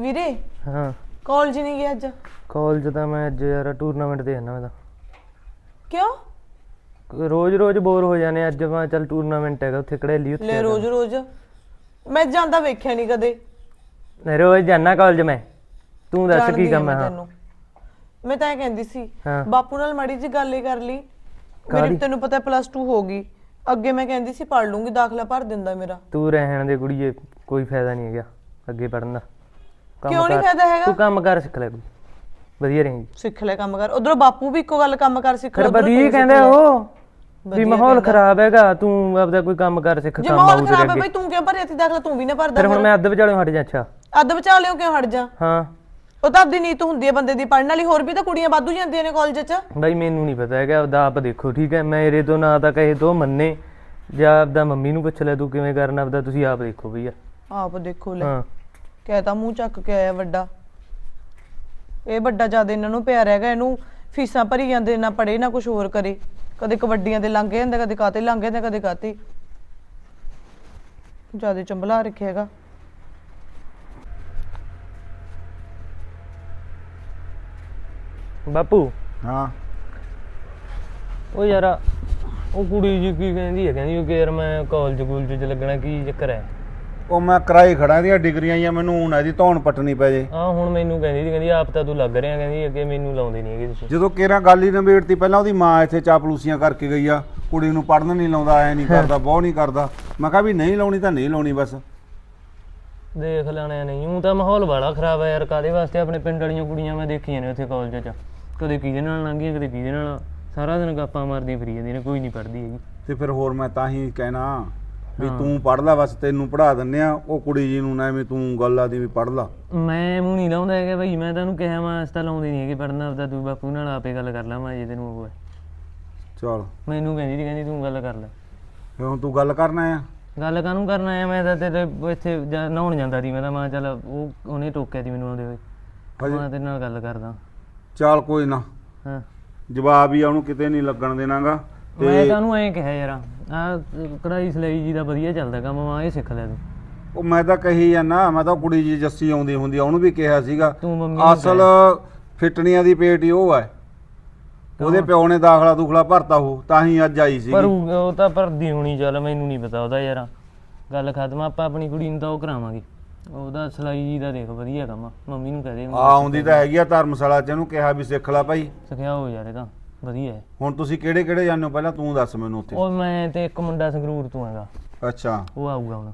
ਵੀਰੇ? ਹਾਂ। ਕਾਲਜ ਨਹੀਂ ਗਿਆ ਅੱਜ? ਕਾਲਜ ਤਾਂ ਮੈਂ ਅੱਜ ਯਾਰ ਟੂਰਨਾਮੈਂਟ ਦੇ ਜਾਣਾ ਮੈਂ ਤਾਂ। ਕਿਉਂ? ਰੋਜ਼ ਰੋਜ਼ ਬੋਰ ਹੋ ਜਾਣੇ ਅੱਜ ਮੈਂ ਚੱਲ ਟੂਰਨਾਮੈਂਟ ਹੈਗਾ ਉੱਥੇ ਕੜੇਲੀ ਉੱਥੇ ਲੈ ਰੋਜ਼ ਰੋਜ਼। ਮੈਂ ਜਾਂਦਾ ਵੇਖਿਆ ਨਹੀਂ ਕਦੇ। ਨਹੀਂ ਰੋਜ਼ ਜਾਣਾ ਕਾਲਜ ਮੈਂ। ਤੂੰ ਦੱਸ ਕੀ ਕੰਮ ਹੈ ਮੈਂ ਹਾਂ ਤੈਨੂੰ। ਮੈਂ ਤਾਂ ਇਹ ਕਹਿੰਦੀ ਸੀ ਹਾਂ। ਬਾਪੂ ਨਾਲ ਮਾੜੀ ਜੀ ਗੱਲ ਹੀ ਕਰ ਲਈ। ਕਾਹਦੀ? ਮੇਰੀ ਤੈਨੂੰ ਪਤਾ ਪਲੱਸ 2 ਹੋ ਗਈ। ਅੱਗੇ ਮੈਂ ਕਹਿੰਦੀ ਸੀ ਪੜ ਲੂੰਗੀ ਦਾਖਲਾ ਭਰ ਦਿੰਦਾ ਮੇਰਾ। ਤੂੰ ਰਹਿਣ ਦੇ ਕੁੜੀਏ ਕੋਈ ਫਾਇਦਾ ਨਹੀਂ ਹੈਗਾ ਅੱਗੇ ਪੜਨ ਦਾ। ਕੰਮ ਕਿਉਂ ਨਹੀਂ ਕਰ- ਫਾਇਦਾ ਹੈਗਾ? ਤੂੰ ਕੰਮ ਕਰ ਸਿੱਖ ਲੈ ਕੋਈ। ਵਧੀਆ ਰਹੇਂਗੀ। ਸਿੱਖ ਲੈ ਕੰਮ ਕਰ। ਉਧਰੋਂ ਬਾਪੂ ਵੀ ਇੱਕੋ ਗੱਲ ਕੰਮ ਕਰ ਸਿੱਖ ਲੈ ਫਿਰ ਵਧੀਆ ਤੂੰ ਕਹਿੰਦੇ। ਉਹ ਵੀ ਮਾਹੌਲ ਖਰਾਬ ਹੈਗਾ ਤੂੰ ਆਪਦਾ ਕੋਈ ਕੰਮ ਕਰ ਸਿੱਖ ਜੇ ਕੰਮ ਮਾਹੌਲ ਤੇਰੇ ਖਰਾਬ ਹੈ ਅੱਗੇ। ਬਈ ਤੂੰ ਕਿਉਂ ਭਰਿਆ ਸੀ ਦਾਖਲਾ? ਤੂੰ ਵੀ ਨਾ ਭਰਦਾ ਹੁਣ ਮੈਂ ਅੱਧ ਵਿਚਾਲੇ ਹਟ ਜਾ ਅੱਛਾ। ਅੱਧ ਬਚਾ ਲਿਓ ਕਿਉਂ ਹਟ ਜਾ? ਹਾਂ। ਉਹ ਤਾਂ ਆਪਦੀ ਨੀਤ ਹੁੰਦੀ ਹੈ ਬੰਦੇ ਦੀ ਪੜਨ ਵਾਲੀ। ਹੋਰ ਵੀ ਤਾਂ ਕੁੜੀਆਂ ਵਾਧੂ ਜਾਂਦੀਆਂ ਨੇ ਕਾਲਜ 'ਚ। ਬਾਈ ਮੈਨੂੰ ਨਹੀਂ ਪਤਾ ਹੈਗਾ ਆਪਦਾ ਆਪ ਦੇਖੋ ਠੀਕ ਹੈ? ਮੇਰੇ ਤੋਂ ਨਾ ਤਾਂ ਕਹੇ ਤੋਂ ਮੰਨੇ। ਜਾਂ ਆਪਦਾ ਮੰਮੀ ਨੂੰ ਪੁੱਛ ਲੈ ਤੂੰ ਕਿਵੇਂ ਕਰਨਾ? ਆਪਦਾ ਤੁਸੀਂ ਆਪ ਦੇਖੋ ਭਈਆ। ਆਪ ਦੇਖੋ ਲੈ। ਹਾਂ। ਕਹਿਤਾ ਮੂੰਹ ਚੱਕ ਕੇ ਆਇਆ ਵੱਡਾ। ਇਹ ਵੱਡਾ ਜ਼ਿਆਦਾ ਇਹਨਾਂ ਨੂੰ ਪਿਆਰ ਹੈਗਾ ਇਹਨੂੰ ਫੀਸਾਂ ਭਰੀ ਜਾਂਦੇ ਨਾ ਪੜੇ ਨਾ ਕੁਝ ਹੋਰ ਕਰੇ। ਕਦੇ ਕਬੱਡੀਆਂ ਤੇ ਲੰਘ ਜਾਂਦਾ ਕਦੇ ਕਾਤੇ ਲੰਘ ਜਾਂਦਾ ਕਦੇ ਕਾਤੇ ਜ਼ਿਆਦਾ ਚੰਬਲਾ ਰੱਖਿਆ ਹੈਗਾ। ਬਾਪੂ। ਹਾਂ। ਉਹ ਯਾਰ ਉਹ ਕੁੜੀ ਜੀ ਕੀ ਕਹਿੰਦੀ ਹੈ? ਕਹਿੰਦੀ ਕਿ ਯਾਰ ਮੈਂ ਕਾਲਜ ਕੂਲਜ ਚ ਲੱਗਣਾ ਕੀ ਚੱਕਰ ਹੈ? ਉਹ ਮੈਂ ਕਰਾਈ ਖੜਾ ਦੀਆਂ ਡਿਗਰੀਆਂ ਜਾਂ ਮੈਨੂੰ ਹੁਣ ਇਹਦੀ ਧੌਣ ਪੱਟਣੀ ਪੈ ਜੇ। ਆ ਹੁਣ ਮੈਨੂੰ ਕਹਿੰਦੀ ਸੀ ਕਹਿੰਦੀ ਆਪ ਤਾਂ ਤੂੰ ਲੱਗ ਰਿਹਾ ਕਹਿੰਦੀ ਅੱਗੇ ਮੈਨੂੰ ਲਾਉਂਦੇ ਨਹੀਂ ਹੈਗੇ ਤੁਸੀਂ। ਜਦੋਂ ਕੇਰਾ ਗੱਲ ਹੀ ਨਵੇੜਤੀ ਪਹਿਲਾਂ ਉਹਦੀ ਮਾਂ ਇੱਥੇ ਚਾਪਲੂਸੀਆਂ ਕਰਕੇ ਗਈ ਆ ਕੁੜੀ ਨੂੰ ਪੜਨ ਨਹੀਂ ਲਾਉਂਦਾ ਐ ਨਹੀਂ ਕਰਦਾ ਬਹੁ ਨਹੀਂ ਕਰਦਾ। ਮੈਂ ਕਿਹਾ ਵੀ ਨਹੀਂ ਲਾਉਣੀ ਤਾਂ ਨਹੀਂ ਲਾਉਣੀ ਬਸ। ਦੇਖ ਲੈਣਾ ਨਹੀਂ ਹੂੰ ਤਾਂ ਮਾਹੌਲ ਬੜਾ ਖਰਾਬ ਹੈ ਯਾਰ ਕਾਦੇ ਵਾਸਤੇ ਆਪਣੇ ਪਿੰਡ ਵਾਲੀਆਂ ਕੁੜੀਆਂ ਮੈਂ ਦੇਖੀਆਂ ਨੇ ਉੱਥੇ ਕਾਲਜ 'ਚ। ਕਦੇ ਕਿਹਦੇ ਨਾਲ ਲੰਘੀਆਂ ਕਦੇ ਕਿਹਦੇ ਨਾਲ। ਸਾਰਾ ਦਿਨ ਗੱਪਾਂ ਮਾਰਦੀਆਂ ਫਿਰੀ ਜਾਂਦੀਆਂ ਨੇ ਕੋਈ ਨਹੀਂ ਪੜਦੀ ਹੈਗੀ। ਤੇ ਫਿਰ ਹੋਰ ਮੈਂ ਤਾਂ ਹੀ ਕਹਿਣਾ ਵੀ ਤੂੰ ਪੜ ਲੈ ਬਸ ਤੈਨੂੰ ਪੜਾ ਦਿੰਨੇ ਆ ਉਹ ਕੁੜੀ ਜੀ ਨੂੰ ਨਾ ਐਵੇਂ ਤੂੰ ਗੱਲ ਆਦੀ ਵੀ ਪੜ ਲਾ। ਮੈਂ ਮੂੰਹ ਨਹੀਂ ਲਾਉਂਦਾ ਹੈਗਾ ਬਈ ਮੈਂ ਤੈਨੂੰ ਕਿਹਾ ਮੈਂ ਅਸਤਾ ਲਾਉਂਦੀ ਨਹੀਂ ਹੈਗੀ ਪੜਨਾ ਆਪਦਾ ਤੂੰ ਬਾਪੂ ਨਾਲ ਆਪੇ ਗੱਲ ਕਰ ਲੈ ਮੈਂ ਜੇ ਤੈਨੂੰ ਉਹ ਹੈ। ਚਲ। ਮੈਨੂੰ ਕਹਿੰਦੀ ਸੀ ਕਹਿੰਦੀ ਤੂੰ ਗੱਲ ਕਰ ਲੈ। ਫਿਰ ਹੁਣ ਤੂੰ ਗੱਲ ਕਰਨਾ ਆ ਗੱਲ ਕਾਹਨੂੰ ਕਰਨ ਆਇਆ? ਮੈਂ ਤਾਂ ਤੇਰੇ ਇੱਥੇ ਜਾ- ਨਹਾਉਣ ਜਾਂਦਾ ਸੀ ਮੈਂ ਤਾਂ ਮੈਂ ਚੱਲ ਉਹ ਉਹਨੇ ਟੋਕਿਆ ਸੀ ਮੈਨੂੰ ਆਉਂਦੇ ਹੋਏ। ਮੈਂ ਤੇਰੇ ਨਾਲ ਗੱਲ ਕਰਦਾ। ਚੱਲ ਕੋਈ ਨਾ। ਹਾਂ। ਜਵਾਬ ਹੀ ਆ ਉਹਨੂੰ ਕਿਤੇ ਨਹੀਂ ਲੱਗਣ ਦੇਣਾਗਾ। ਮੈਂ ਤਾਂ ਉਹਨੂੰ ਐਂ ਕਿਹਾ ਯਾਰ ਆ ਕਢਾਈ ਸਲਾਈ ਜੀ ਦਾ ਵਧੀਆ ਚੱਲਦਾ ਕੰਮ ਮੈਂ ਇਹ ਸਿੱਖ ਲੈ ਤੂੰ। ਉਹ ਮੈਂ ਤਾਂ ਕਹੀ ਜਾਂਦਾ ਮੈਂ ਤਾਂ ਕੁੜੀ ਜੀ ਜੱਸੀ ਆਉਂਦੀ ਹੁੰਦੀ ਆ ਉਹਨੂੰ ਵੀ ਕਿਹਾ ਸੀਗਾ ਤੂੰ ਮੰਮੀ ਨੂੰ ਅਸਲ ਫਿਟਣੀਆਂ ਦੀ ਪੇਟ ਹੀ ਉਹ ਹੈ ਉਹਦੇ ਪਿਓ ਨੇ ਦਾਖਲਾ ਦੁਖਲਾ ਭਰਤਾ ਉਹ ਤਾਂ ਹੀ ਅੱਜ ਆਈ ਸੀ ਪਰ ਉਹ ਤਾਂ ਭਰਦੀ ਹੋਣੀ ਚੱਲ ਮੈਨੂੰ ਨਹੀਂ ਪਤਾ ਉਹਦਾ ਯਾਰ। ਗੱਲ ਖਤਮ ਆਪਾਂ ਆਪਣੀ ਕੁੜੀ ਨੂੰ ਤਾਂ ਉਹ ਕਰਾਵਾਂਗੇ। ਉਹਦਾ ਸਲਾਈ ਜੀ ਦਾ ਦੇਖ ਵਧੀਆ ਕੰਮ ਆ। ਮੰਮੀ ਨੂੰ ਕਹਦੇ ਆ ਆਉਂਦੀ ਤਾਂ ਹੈਗੀ ਆ ਧਰਮਸ਼ਾਲਾ ਚ ਇਹਨੂੰ ਕਿਹਾ ਵੀ ਸਿੱਖ ਲੈ ਭਾਈ। ਸਿਖਿਆ ਹੋ ਯਾਰ ਇਹ ਤਾਂ ਵਧੀਆ ਹੈ। ਹੁਣ ਤੁਸੀਂ ਕਿਹੜੇ ਕਿਹੜੇ ਜਾਂਦੇ ਹੋ? ਪਹਿਲਾਂ ਤੂੰ ਦੱਸ ਮੈਨੂੰ ਉੱਥੇ। ਉਹ ਮੈਂ ਤੇ ਇੱਕ ਮੁੰਡਾ ਸੰਗਰੂਰ ਤੋਂ ਹੈਗਾ। ਅੱਛਾ। ਉਹ ਆਊਗਾ ਹੁਣ।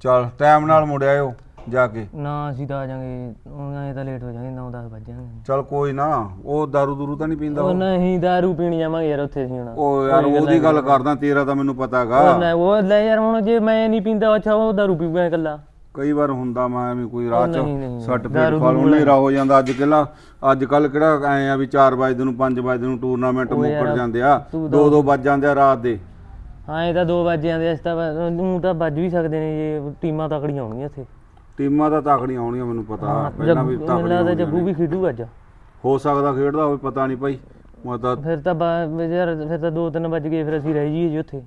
ਚੱਲ ਟਾਈਮ ਨਾਲ ਮੁੜ ਆਇਓ ਜਾ ਕੇ। ਨਾ ਅਸੀਂ ਤਾਂ ਆ ਜਾਾਂਗੇ ਉਹਨਾਂ ਇਹ ਤਾਂ ਲੇਟ ਹੋ ਜਾਾਂਗੇ 9 10 ਵੱਜ ਜਾਣਗੇ। ਚੱਲ ਕੋਈ ਨਾ ਉਹ ਦਾਰੂ ਦੂਰੂ ਤਾਂ ਨਹੀਂ ਪੀਂਦਾ ਉਹ ਨਹੀਂ ਦਾਰੂ ਪੀਣ ਜਾਵਾਂਗੇ ਯਾਰ ਉੱਥੇ ਅਸੀਂ ਹੁਣ। ਉਹ ਯਾਰ ਉਹਦੀ ਗੱਲ ਕਰਦਾ ਤੇਰਾ ਤਾਂ ਮੈਨੂੰ ਪਤਾ ਉਹ ਹੈਗਾ ਲੈ ਉਹ ਲੈ ਯਾਰ ਹੁਣ ਜੇ ਮੈਂ ਨਹੀਂ ਪੀਂਦਾ ਅੱਛਾ ਉਹ ਦਾਰੂ ਪੀਊਗਾ ਇਕੱਲਾ। ਕਈ ਵਾਰ ਹੁੰਦਾ ਮੈਂ ਐਵੇਂ ਕੋਈ ਰਾਹ ਚ ਨਹੀਂ, ਨਹੀਂ, ਸੱਟ ਦਾਰੂ ਹਨੇਰਾ ਹੋ ਜਾਂਦਾ। ਅੱਜ ਕੱਲ੍ਹ ਅੱਜ ਕੱਲ ਕਿਹੜਾ ਐ ਆ ਵੀ 4 ਵਜੇ ਨੂੰ 5 ਵਜੇ ਨੂੰ ਟੂਰਨਾਮੈਂਟ ਮੁੱਕਰ ਜਾਂਦੇ ਆ। ਤੂੰ 2-2 ਵੱਜ ਜਾਂਦੇ ਆ ਰਾਤ ਦੇ। ਹਾਂ ਇਹ ਤਾਂ 2 ਵਜੇ ਆਂਦੇ ਅਸੀਂ ਤਾਂ ਨੂੰ ਤਾਂ ਵੱਜ ਵੀ ਸਕਦੇ ਨੇ ਜੇ ਟੀਮਾਂ ਤਕੜੀਆਂ ਹੋਣਗੀਆਂ ਇੱਥੇ। ਟੀਮਾਂ ਤਾਂ ਤਕੜੀਆਂ ਆਉਣੀਆਂ ਮੈਨੂੰ ਪਤਾ। ਪਹਿਲਾਂ ਵੀ ਮੈਨੂੰ ਤਕੜੀਆਂ ਲੱਗਦਾ ਜੱਗੂ ਨੇ। ਵੀ ਖੇਡੂ ਅੱਜ। ਹੋ ਸਕਦਾ ਖੇਡਦਾ ਹੋਵੇ ਪਤਾ ਨਹੀਂ ਭਾਈ। ਮੈਂ ਤਾਂ ਫਿਰ ਤਾਂ ਬਾ- ਯਾਰ ਫਿਰ ਤਾਂ 2-3 ਵੱਜ ਗਏ ਫਿਰ ਅਸੀਂ ਰਹਿ ਜਾਈਏ ਜੀ ਉੱਥੇ।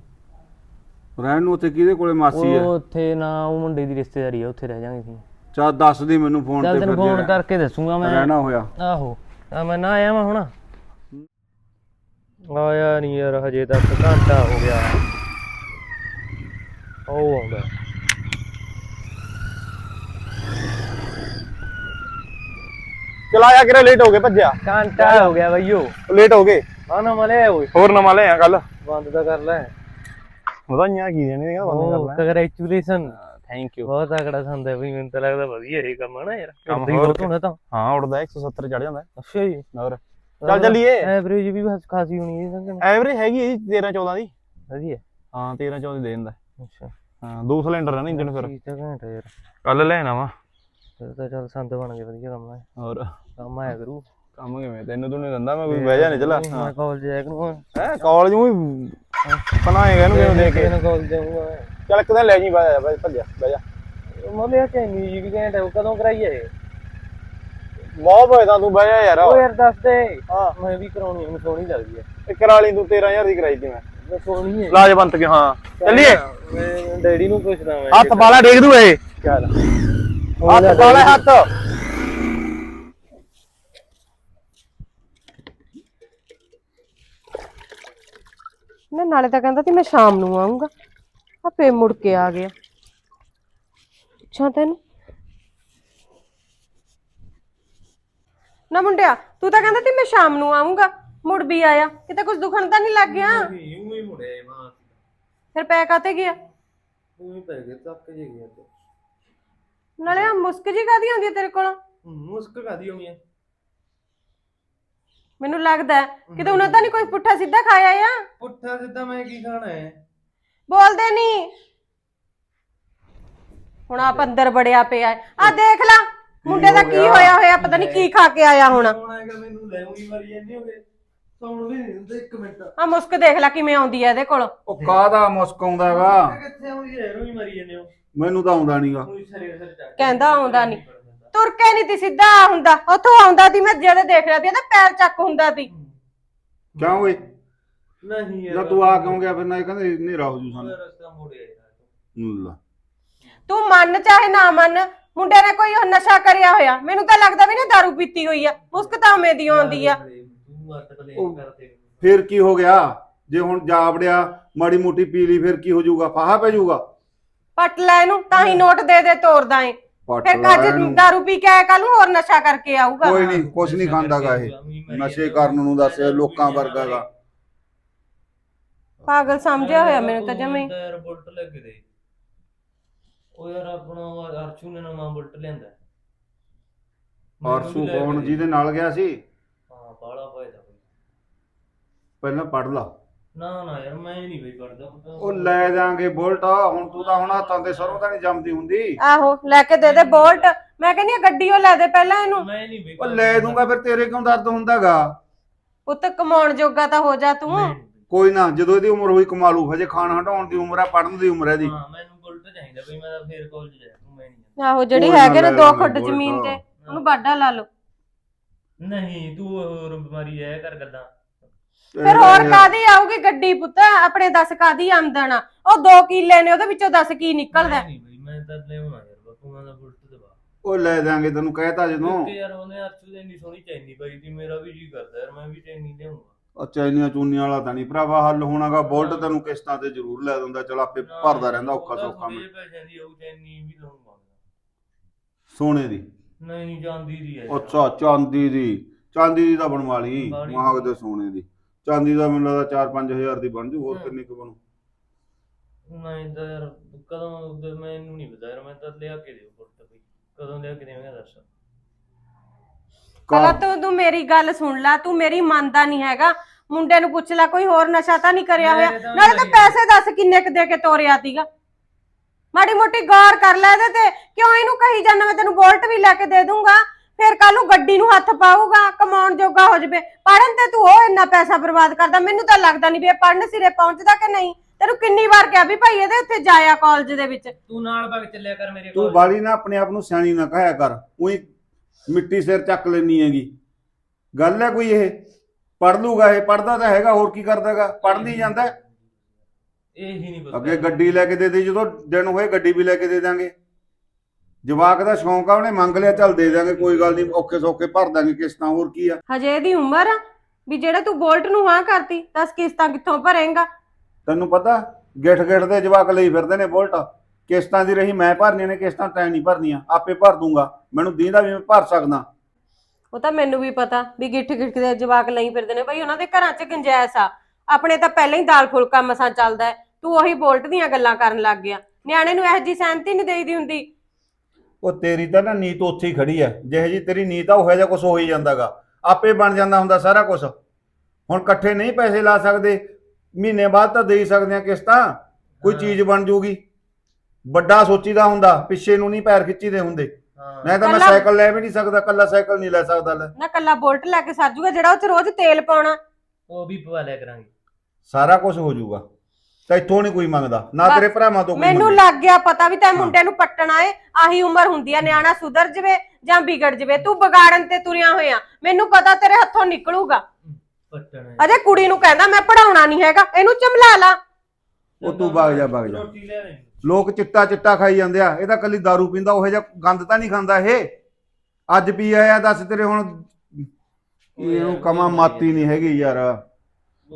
ਰਹਿਣ ਨੂੰ ਉੱਥੇ ਕਿਹਦੇ ਕੋਲੇ ਮਾਸੀ ਉਹ ਹੈ ਉੱਥੇ ਨਾ ਉਹ ਮੁੰਡੇ ਦੀ ਰਿਸ਼ਤੇਦਾਰੀ ਆ ਉੱਥੇ ਰਹਿ ਜਾਾਂਗੇ ਅਸੀਂ। ਚੱਲ ਦੱਸ ਦੀ ਮੈਨੂੰ ਫੋਨ ਚੱਲ ਤੇ ਤੈਨੂੰ ਫਿਰ ਫੋਨ ਜੇ ਕਰਕੇ ਦੱਸੂਗਾ ਮੈਂ। ਰਹਿਣਾ ਹੋਇਆ। ਆਹੋ। ਆ ਮੈਂ ਨਾ ਆਇਆ ਮੈਂ ਹੁਣ। ਆਇਆ ਨਹੀਂ ਯਾਰ ਹਜੇ ਤੱਕ ਘੰਟਾ ਹੋ ਗਿਆ। ਉਹ ਆਉਂਦਾ। ਚਲਾਇਆ ਕਿਰੇ ਲੇਟ ਹੋ ਗਏ ਭੱਜਿਆ? ਘੰਟਾ ਹੋ ਗਿਆ ਬਈਓ ਲੇਟ ਹੋ ਗਏ। ਆ ਨਾ ਮਲੇ ਓਏ। ਹੋਰ ਨਵਾਂ ਲਿਆ ਕੱਲ ਬੰਦ ਤਾਂ ਕਰ ਲੈ। ਵਧਾਈਆਂ ਕੀ ਦੇਣੀਆਂ ਬੰਦ ਕਰ ਉਹ ਲੈ। ਕੰਗ੍ਰੈਚੁਲੇਸ਼ਨ ਥੈਂਕ ਯੂ ਬਹੁਤ ਤਕੜਾ ਸੰਦਾ ਬਈ ਮੈਨੂੰ ਤਾਂ ਲੱਗਦਾ ਵਧੀਆ ਇਹ ਕੰਮ ਹੈ ਨਾ ਯਾਰ। ਕੰਮ ਹੀ ਹੋਰ ਬਹੁਤ ਹੋਣਾ ਤਾਂ। ਹਾਂ ਉੜਦਾ 170 ਚੜ ਜਾਂਦਾ ਅੱਛਾ ਜੀ। ਹੋਰ ਚੱਲ ਚੱਲੀਏ। ਐਵਰੇਜ ਵੀ ਬਸ ਖਾਸੀ ਹੋਣੀ ਹੈ ਸੰਗਣ ਐਵਰੇਜ ਹੈਗੀ ਹੈ ਜੀ 13 14 ਦੀ। ਵਧੀਆ। ਹਾਂ 13 14 ਦੇ ਦਿੰਦਾ ਅੱਛਾ। ਹਾਂ ਦੋ ਸਿਲੰਡਰ ਹੈ ਨਾ ਇੰਜਨ ਫਿਰ। ਠੀਕ ਤਾਂ ਘੰਟਾ ਯਾਰ। ਕੱਲ ਲੈਣਾ ਵਾ ਫਿਰ ਤਾਂ ਚੱਲ ਸੰਦ ਬਣ ਗਏ ਵਧੀਆ ਕੰਮ ਹੈ। ਹੋਰ। ਕੰਮ ਆਇਆ ਕਰੂ। ਕੰਮ ਕਿਵੇਂ ਤੈਨੂੰ ਤੂੰ ਨਹੀਂ ਦਿੰਦਾ ਮੈਂ ਕੋਈ ਬਹਿ ਜਾ ਨਹੀਂ ਚਲਾ। ਮੈਂ ਕਾਲਜ ਜਾਇਆ ਕਰੂੰ ਹੈ ਕਾਲਜ ਨੂੰ ਹੀ ਬਣਾਏਗਾ ਇਹਨੂੰ ਕਿਵੇਂ ਦੇ ਕੇ। ਕਿਹਨੇ ਕਾਲਜ ਜਾਊਂਗਾ ਚੱਲ ਇੱਕ ਦਿਨ ਲੈ ਜੀ ਬਹਿ ਜਾ ਬਹਿ ਭੱਜਿਆ ਬਹਿ ਜਾ। ਮੋਲੇ ਆ ਕਿ ਮਿਊਜ਼ਿਕ ਘੰਟਾ ਉਹ ਕਦੋਂ ਕਰਾਈ ਹੈ ਬਹੁਤ ਹੋਏ ਤਾਂ ਤੂੰ ਬਹਿ ਜਾ ਯਾਰ। ਉਹ ਯਾਰ ਦੱਸ ਦੇ। ਹਾਂ। ਮੈਂ ਵੀ ਕਰਾਉਣੀ ਹੈ ਸੋਹਣੀ ਲੱਗਦੀ ਹੈ ਇਹ ਕਰਾ ਲਈ ਤੂੰ 13000 ਦੀ ਕਰਾਈ ਤੀ ਮੈਂ। ਸੋਹਣੀ ਹੈ ਲਾਜਵੰਤ ਕੇ ਹਾਂ। ਚੱਲੀਏ। ਮੈਂ ਡੈਡੀ ਨੂੰ ਪੁੱਛਦਾ ਮੈਂ ਹੱਥ ਬਾਲਾ ਡੇਗ ਦੂ ਇਹ। ਚੱਲ। ਹੱਥ ਪਾ ਲੈ ਹੱਥ। ਨਾ ਨਾਲੇ ਤਾਂ ਕਹਿੰਦਾ ਸੀ ਮੈਂ ਸ਼ਾਮ ਨੂੰ ਆਉਂਗਾ ਆਪੇ ਮੁੜ ਕੇ ਆ ਗਿਆ। ਪੁੱਛਾਂ ਤੈਨੂੰ? ਨਾ ਮੁੰਡਿਆ ਤੂੰ ਤਾਂ ਕਹਿੰਦਾ ਸੀ ਮੈਂ ਸ਼ਾਮ ਨੂੰ ਆਉਂਗਾ ਮੁੜ ਵੀ ਆਇਆ। ਕਿਤੇ ਕੁਝ ਦੁਖਣ ਤਾਂ ਨਹੀਂ ਲੱਗ ਗਿਆ? ਹੀ ਮਾਂ ਫਿਰ ਪੈ ਕਾਤੇ ਗਿਆ? ਤੂੰ ਹੀ ਪੈ ਗਿਆ ਤੱਕ ਜੇ ਗਿਆ ਤੇ। ਨਾਲੇ ਆ ਮੁਸਕ ਜੀ ਕਾਦੀ ਆਉਂਦੀ ਤੇਰੇ ਕੋਲ? ਮੁਸਕ ਕਾਦੀ ਹੋਣੀ ਹੈ ਮੈਨੂੰ ਲੱਗਦਾ ਹੈ ਕਿਤੇ ਉਹਨਾਂ ਤਾਂ ਨਹੀਂ ਕੋਈ ਪੁੱਠਾ ਸਿੱਧਾ ਖਾਇਆ ਆ। ਪੁੱਠਾ ਸਿੱਧਾ ਮੈਂ ਕੀ ਖਾਣਾ ਹੈ? ਬੋਲਦੇ ਨਹੀਂ। ਹੁਣ ਆਪ ਅੰਦਰ ਬੜਿਆ ਪਿਆ ਆ ਦੇਖ ਲੈ ਮੁੰਡੇ ਦਾ ਕੀ? ਹੋਇਆ ਹੋਇਆ ਪਤਾ ਨਹੀਂ ਕੀ ਖਾ ਕੇ ਆਇਆ ਹੁਣ। ਹੁਣ ਆਏਗਾ ਮੈਨੂੰ? ਲੈ ਉਹੀ ਮਰੀ ਜਾਂਦੀ ਹੋਵੇ ਸੌਣ ਵੀ ਨਹੀਂ ਦਿੰਦੇ ਇੱਕ ਮਿੰਟ। ਆ ਮੁਸਕ ਦੇਖ ਲੈ ਕਿਵੇਂ ਆਉਂਦੀ ਹੈ ਇਹਦੇ ਕੋਲ। ਉਹ ਕਾਹਦਾ ਮੁਸਕ ਆਉਂਦਾਗਾ ਕਿੱਥੇ ਆਉਂਦੀ ਹੈ? ਉਹੀ ਮਰੀ ਜਾਂਦੇ ਹੋ। ਮੈਨੂੰ ਤਾਂ ਆਉਂਦਾ ਨਹੀਂਗਾ ਉਹੀ ਸਰੇ ਸਰੇ ਚੱਕ। ਕਹਿੰਦਾ ਆਉਂਦਾ ਨਹੀਂ। ਤੁਰ ਕੇ ਨਹੀਂ ਤੀ ਸਿੱਧਾ ਹੁੰਦਾ ਉੱਥੋਂ ਆਉਂਦਾ ਤੀ ਮੈਂ ਜਿਹੜੇ ਦੇਖ ਰਿਹਾ ਤੀ ਇਹਦਾ ਪੈਰ ਚੱਕ ਹੁੰਦਾ ਤੀ। ਕਿਉਂ ਓਏ? ਨਹੀਂ ਯਾਰ। ਨਾ ਤੂੰ ਆ ਕਿਉਂ ਗਿਆ ਫਿਰ ਨਾ ਇਹ ਕਹਿੰਦੇ ਹਨੇਰਾ ਹੋ ਜੂ ਸਾਨੂੰ। ਰਸਤਾ ਮੋੜਿਆ ਯਾਰ। ਨੂੰ ਲਾ। ਤੂੰ ਮੰਨ ਚਾਹੇ ਨਾ ਮੰਨ ਮੁੰਡੇ ਨੇ ਕੋਈ ਨਸ਼ਾ ਕਰਿਆ ਹੋਇਆ ਮੈਨੂੰ ਤਾਂ ਲੱਗਦਾ ਵੀ ਨਾ दारू ਪੀਤੀ ਹੋਈ ਆ ਮੁਸਕ ਤਾਂ ਉਵੇਂ ਦੀ ਆਉਂਦੀ ਆ। ਤੂੰ ਅੱਤ ਕਲੇ ਉਹ- ਕਰਦੇ। ਫਿਰ ਕੀ ਹੋ ਗਿਆ? ਜੇ ਹੁਣ ਜਾਵੜਿਆ ਮਾੜੀ ਮੋਟੀ ਪੀ ਲਈ ਫਿਰ ਕੀ ਹੋ ਜਾਊਗਾ? ਫਾਹਾ ਪੈ ਜਾਊਗਾ? ਪੱਟ ਲੈ ਇਹਨੂੰ ਤਾਂ ਹੀ ਨੋਟ ਦੇ ਦੇ ਤੋਰਦਾ ਏ ਫਿਰ ਲਾ ਕੱਜ ਇਹਨੂੰ। दारू ਪੀ ਕੇ ਆਇਆ ਕੱਲ ਨੂੰ ਹੋਰ ਨਸ਼ਾ ਕਰਕੇ ਆਊਗਾ। ਕੋਈ ਨਹੀਂ ਕੁਛ ਨਹੀਂ ਖਾਂਦਾਗਾ ਇਹ। ਨਸ਼ੇ ਕਰਨ ਨੂੰ ਦੱਸ ਲੋਕਾਂ ਵਰਗਾਗਾ ਪਾਗਲ ਸਮਝਿਆ ਹੋਇਆ ਮੈਨੂੰ ਤਾਂ ਜਮੇ। ਯਾਰ ਬੁਲਟ ਲੱਗ ਦੇ। ਉਹ ਯਾਰ ਆਪਣਾ ਉਹ ਅਰਸ਼ੂ ਨੇ ਨਵਾਂ ਬੁਲਟ ਲਿਆਂਦਾ। ਮੈਨੂੰ ਅਰਸ਼ੂ ਵੀ ਲੈ ਕੇ ਕੌਣ ਦੇ। ਜਿਹਦੇ ਨਾਲ ਗਿਆ ਸੀ? ਹਾਂ ਬਾਲਾ ਫਾਇਦਾ ਪਹਿਲਾਂ ਪੜ ਲਾ। ਨਾ ਨਾ ਯਾਰ ਮੈਂ ਨਹੀਂ ਬਈ ਪੜਦਾ ਉਹ ਲੈ ਜਾਾਂਗੇ ਬੁਲਟ ਹੁਣ ਤੂੰ ਤਾਂ ਹੁਣ ਹੱਥਾਂ ਤੇ ਸਰੋਂ ਤਾਂ ਨਹੀਂ ਜੰਮਦੀ ਹੁੰਦੀ। ਆਹੋ ਲੈ ਕੇ ਦੇ ਦੇ ਬੋਲਟ। ਮੈਂ ਕਹਿੰਦੀ ਆ ਗੱਡੀ ਉਹ ਲੈ ਦੇ ਪਹਿਲਾਂ ਇਹਨੂੰ। ਮੈਂ ਨਹੀਂ ਬਈ ਉਹ ਲੈ ਦੂੰਗਾ ਫਿਰ ਤੇਰੇ ਕਿਉਂ ਦਰਦ ਹੁੰਦਾਗਾ? ਪੁੱਤ ਕਮਾਉਣ ਜੋਗਾ ਤਾਂ ਹੋ ਜਾ ਤੂੰ। ਕੋਈ ਨਾ ਜਦੋਂ ਇਹਦੀ ਉਮਰ ਹੋਈ ਕਮਾ ਲੂ ਹਜੇ ਖਾਣ ਹਟਾਉਣ ਦੀ ਉਮਰ ਆ ਪੜਨ ਦੀ ਉਮਰ ਹੈ ਇਹਦੀ। ਹਾਂ ਮੈਨੂੰ ਬੁਲਟ ਚਾਹੀਦਾ ਬਈ ਮੈਂ ਤਾਂ ਫੇਰ ਕਾਲਜ ਜਾਇਆ ਤੂੰ ਮੈਂ ਨਹੀਂ ਆਹੋ ਜਿਹੜੀ ਕੋਈ ਨਾ ਹੈਗੇ ਨੇ ਲੈ ਦੋ ਲਾਂਗੇ ਖੁੱਡ ਬੋਲਟ। ਜ਼ਮੀਨ ਤੇ ਉਹਨੂੰ ਬਾਡਾ ਲਾ ਲਓ। ਨਹੀਂ ਤੂੰ ਹੋਰ ਬਿਮਾਰੀ ਐ ਕਰ ਗੱਲਾਂ। ਫਿਰ ਹੋਰ ਕਾਦੀ ਆਊਗੀ ਗੱਡੀ ਪੁੱਤ? ਆਪਣੇ 10 ਕਾਦੀ ਆਮਦਨ ਆ? ਉਹ 2 ਕਿੱਲੇ ਨੇ ਉਹਦੇ ਵਿੱਚੋਂ 10 ਕੀ ਨਿਕਲਦਾ? ਨਹੀਂ ਬਈ ਮੈਂ ਤਾਂ ਲੈਉਣਾ ਯਾਰ ਬਾਪੂ ਮੈਂ ਤਾਂ ਬੁਲਟ ਦਵਾ। ਉਹ ਲੈ ਜਾਾਂਗੇ ਤੈਨੂੰ ਕਹਿਤਾ ਜਦੋਂ ਕਿ ਯਾਰ ਉਹਨੇ ਅਰਸ਼ੂ ਦੇ ਇੰਨੀ ਸੋਹਣੀ ਚੈਨੀ ਪਾਈ ਸੀ ਮੇਰਾ ਵੀ ਜੀ ਕਰਦਾ ਯਾਰ ਮੈਂ ਵੀ ਚੈਨੀ ਲਿਆਉਂਗਾ। ਉਹ ਚੈਨੀਆਂ ਚੂਨੀਆਂ ਵਾਲਾ ਤਾਂ ਨਹੀਂ ਭਰਾਵਾ ਹੱਲ ਹੋਣਾਗਾ ਬੁਲਟ ਤੈਨੂੰ ਕਿਸ਼ਤਾਂ ਤੇ ਜ਼ਰੂਰ ਲੈ ਦਿੰਦਾ ਚਲ ਆਪੇ ਭਰਦਾ ਰਹਿੰਦਾ ਔਖਾ ਸੌਖਾ ਮੈਂ। ਪੈਸਿਆਂ ਦੀ ਉਹ ਚੈਨੀ ਵੀ ਲਾਉਣ ਮੰਗਦਾ ਸੋਨੇ ਦੀ? ਨਹੀਂ ਨਹੀਂ ਜਾਂਦੀ ਦੀ ਹੈ ਯਾਰ। ਅੱਛਾ ਚਾਂਦੀ ਦੀ। ਚਾਂਦੀ ਦੀ ਤਾਂ ਬਣਵਾ ਲਈ ਦੇ ਸੋਨੇ ਦੀ। ਚਾਂਦੀ ਦਾ ਮੈਨੂੰ ਲੱਗਦਾ 4-5000 ਦੀ ਬਣ ਜੂ ਹੋਰ। ਕਿੰਨੀ ਕੁ ਬਣੂ? ਨਹੀਂ ਤਾਂ ਯਾਰ ਕਦੋਂ ਦੇ ਮੈਨੂੰ ਨਹੀਂ ਪਤਾ ਯਾਰ ਮੈਂ ਤਾਂ ਲਿਆ ਕੇ ਦਿਓ ਬੁਲਟ ਬਈ ਕਦੋਂ ਲਿਆ ਕੇ ਦੇਵਾਂਗਾ ਦੱਸ। ਪਹਿਲਾਂ ਤੂੰ ਤੂੰ ਮੇਰੀ ਗੱਲ ਸੁਣ ਲੈ ਤੂੰ ਮੇਰੀ ਮੰਨਦਾ ਨਹੀਂ ਹੈਗਾ। ਮੁੰਡੇ ਨੂੰ ਪੁੱਛ ਲੈ ਕੋਈ ਹੋਰ ਨਸ਼ਾ ਤਾਂ ਨਹੀਂ ਕਰਿਆ ਹੋਇਆ। ਮੇਰੇ ਤਾਂ ਨਾਲੇ ਤਾਂ ਨਹੀਂ। ਪੈਸੇ ਦੱਸ ਕਿੰਨੇ ਕ ਦੇ ਕੇ ਤੋਰਿਆ ਸੀਗਾ। ਮਾੜੀ ਮੋਟੀ ਗੌਰ ਕਰ ਲੈ ਇਹਦੇ ਤੇ। ਕਿਉਂ ਇਹਨੂੰ ਕਹੀ ਜਾਂਦਾ ਮੈਂ ਤੈਨੂੰ ਬੋਲਟ ਵੀ ਲੈ ਕੇ ਦੇ ਦੂੰਗਾ। ਫਿਰ ਕੱਲ ਨੂੰ ਗੱਡੀ ਨੂੰ ਹੱਥ ਪਾਊਗਾ ਕਮਾਉਣ ਜੋਗਾ ਹੋ ਜਵੇ। ਪੜਨ ਤੇ ਤੂੰ ਉਹ ਇੰਨਾ ਪੈਸਾ ਬਰਬਾਦ ਕਰਦਾ ਮੈਨੂੰ ਤਾਂ ਲੱਗਦਾ ਨਹੀਂ ਵੀ ਇਹ ਪੜਨ ਸਿਰੇ ਪਹੁੰਚਦਾ ਕਿ ਨਹੀਂ। ਤੈਨੂੰ ਕਿੰਨੀ ਵਾਰ ਕਿਹਾ ਵੀ ਭਾਈ ਇਹਦੇ ਉੱਥੇ ਜਾਇਆ ਕਾਲਜ ਦੇ ਵਿੱਚ। ਤੂੰ ਨਾਲ ਭਗ ਚੱਲਿਆ ਕਰ ਮੇਰੇ ਤੂੰ ਬਾਲੀ ਨਾ ਆਪਣੇ ਆਪ ਨੂੰ ਸਿਆਣੀ ਨਾ ਕਹਾਇਆ ਕਰ। ਉਹੀ ਮਿੱਟੀ ਸਿਰ ਚੱਕ ਲੈਣੀ ਹੈਗੀ। ਗੱਲ ਹੈ ਕੋਈ ਇਹ? ਪੜ ਲੂਗਾ ਇਹ ਪੜਦਾ ਤਾਂ ਹੈਗਾ ਹੋਰ ਕੀ ਕਰਦਾਗਾ? ਪੜ ਨਹੀਂ ਜਾਂਦਾ। ਇਹ ਹੀ ਨਹੀਂ ਪਤਾ। ਅੱਗੇ ਗੱਡੀ ਲੈ ਕੇ ਦੇ ਦੇ ਜਦੋਂ ਦਿਨ ਹੋਏ ਗੱਡੀ ਵੀ ਲੈ ਕੇ ਦੇ ਦਾਂਗੇ ਜਵਾਕ ਦਾ ਸ਼ੌਂਕ ਆ ਉਹਨੇ ਮੰਗ ਲਿਆ ਚੱਲ ਦੇ ਦਾਂਗੇ ਕੋਈ ਗੱਲ ਨਹੀਂ ਔਖੇ ਸੌਖੇ ਭਰ ਦਾਂਗੇ ਕਿਸ਼ਤਾਂ ਹੋਰ ਕੀ ਆ? ਹਜੇ ਇਹਦੀ ਉਮਰ ਆ ਵੀ ਜਿਹੜਾ ਤੂੰ ਬੋਲਟ ਨੂੰ ਹਾਂ ਕਰਤੀ ਦੱਸ ਕਿਸ਼ਤਾਂ ਕਿੱਥੋਂ ਭਰੇਂਗਾ? ਤੈਨੂੰ ਪਤਾ ਗਿੱਠ ਗਿੱਠ ਦੇ ਜਵਾਕ ਲਈ ਫਿਰਦੇ ਨੇ ਬੁਲਟ। ਕਿਸ਼ਤਾਂ ਦੀ ਰਹੀ ਮੈਂ ਭਰਨੀਆਂ ਨੇ ਕਿਸ਼ਤਾਂ ਤੈਂ ਨਹੀਂ ਭਰਨੀਆਂ ਆਪੇ ਭਰ ਦੂੰਗਾ। ਮੈਨੂੰ ਦੀਂਦਾ ਵੀ ਮੈਂ ਭਰ ਸਕਦਾ। ਉਹ ਤਾਂ ਮੈਨੂੰ ਵੀ ਪਤਾ ਵੀ ਗਿੱਠ ਗਿੱਠ ਦੇ ਜਵਾਕ ਲਈ ਫਿਰਦੇ ਨੇ ਬਈ ਉਹਨਾਂ ਦੇ ਘਰਾਂ 'ਚ ਗੰਜੈਸ ਆ। ਆਪਣੇ ਤਾਂ ਪਹਿਲਾਂ ਹੀ ਦਾਲ ਫੁਲਕਾ ਮਸਾਂ ਚੱਲਦਾ ਹੈ। ਤੂੰ ਉਹੀ ਬੋਲਟ ਦੀਆਂ ਗੱਲਾਂ ਕਰਨ ਲੱਗ ਗਿਆ। ਨਿਆਣੇ ਨੂੰ ਇਹੋ ਜੀ ਸਹਿਮਤੀ ਨਹੀਂ ਦੇਈਦੀ ਹੁੰਦੀ। ਉਹ ਤੇਰੀ ਤਾਂ ਨਾ ਨੀਤ ਉੱਥੇ ਹੀ ਖੜੀ ਐ ਜਿਹੇ ਜੀ ਤੇਰੀ ਨੀਤ ਆ ਉਹ ਜਿਹਾ ਕੁਝ ਹੋ ਹੀ ਜਾਂਦਾਗਾ। ਆਪੇ ਬਣ ਜਾਂਦਾ ਹੁੰਦਾ ਸਾਰਾ ਕੁਝ ਹੁਣ ਇਕੱਠੇ ਨਹੀਂ ਪੈਸੇ ਲਾ ਸਕਦੇ ਮਹੀਨੇ ਬਾਅਦ ਤਾਂ ਦੇ ਹੀ ਸਕਦੇ ਆ ਕਿਸ਼ਤਾਂ। ਕੋਈ। ਚੀਜ਼ ਬਣ ਜੂਗੀ। ਵੱਡਾ ਸੋਚੀਦਾ ਹੁੰਦਾ ਪਿੱਛੇ ਨੂੰ ਨਹੀਂ ਪੈਰ ਖਿੱਚੀਦੇ ਹੁੰਦੇ। ਹਾਂ। ਨਹੀਂ ਤਾਂ ਮੈਂ ਕੱਲਾ- ਸਾਈਕਲ ਲੈ ਵੀ ਨਹੀਂ ਸਕਦਾ ਕੱਲਾ ਸਾਈਕਲ ਨਹੀਂ ਲੈ ਸਕਦਾ ਲੈ। ਨਾ ਕੱਲਾ ਬੋਲਟ ਲੈ ਕੇ ਸਰ ਜੂਗਾ ਜਿਹੜਾ ਉਹ 'ਚ ਰੋਜ਼ ਤੇਲ ਪਾਉਣਾ। ਉਹ ਵੀ ਪਵਾ ਲਿਆ ਕਰਾਂਗੇ। ਸਾਰਾ ਕੁਝ ਹੋ ਜਾਊਗਾ ਤਾਂ ਇੱਥੋਂ ਨਹੀਂ ਕੋਈ ਮੰਗਦਾ ਨਾ ਤੇਰੇ ਭਰਾਵਾਂ ਤੋਂ ਕੋਈ ਮੈਨੂੰ ਮੰਗਦਾ। ਲੱਗ ਗਿਆ ਪਤਾ ਵੀ ਤੈਂ ਮੁੰਡੇ ਨੂੰ ਪੱਟਣਾ ਏ ਆਹੀ ਉਮਰ ਹੁੰਦੀ ਆ ਨਿਆਣਾ ਸੁਧਰ ਜਵੇ ਜਾਂ ਵਿਗੜ ਜਵੇ ਤੂੰ ਵਿਗਾੜਨ ਤੇ ਤੁਰਿਆ ਹੋਇਆ ਮੈਨੂੰ ਪਤਾ ਤੇਰੇ ਹੱਥੋਂ ਨਿਕਲੂਗਾ। ਪੱਟਣ ਅਜੇ ਕੁੜੀ ਨੂੰ ਕਹਿੰਦਾ ਮੈਂ ਪੜਾਉਣਾ ਨਹੀਂ ਹੈਗਾ ਇਹਨੂੰ ਚਮਲਾ ਲਾ। ਉਹ ਤੂੰ ਵਗ ਜਾ, ਵਗ ਜਾ। ਰੋਟੀ ਲੈ ਲੈ। ਲੋਕ ਚਿੱਟਾ ਚਿੱਟਾ ਖਾਈ ਜਾਂਦੇ ਆ ਇਹ ਤਾਂ ਕੱਲੀ दारू ਪੀਂਦਾ ਉਹੋ ਜਿਹਾ ਗੰਦ ਤਾਂ ਨਹੀਂ ਖਾਂਦਾ ਇਹ। ਅੱਜ ਪੀ ਆਇਆ ਦੱਸ ਤੇਰੇ ਹੁਣ ਇਹਨੂੰ ਕਮਾ ਮਾਤੀ ਨਹੀਂ ਹੈਗੀ ਯਾਰ।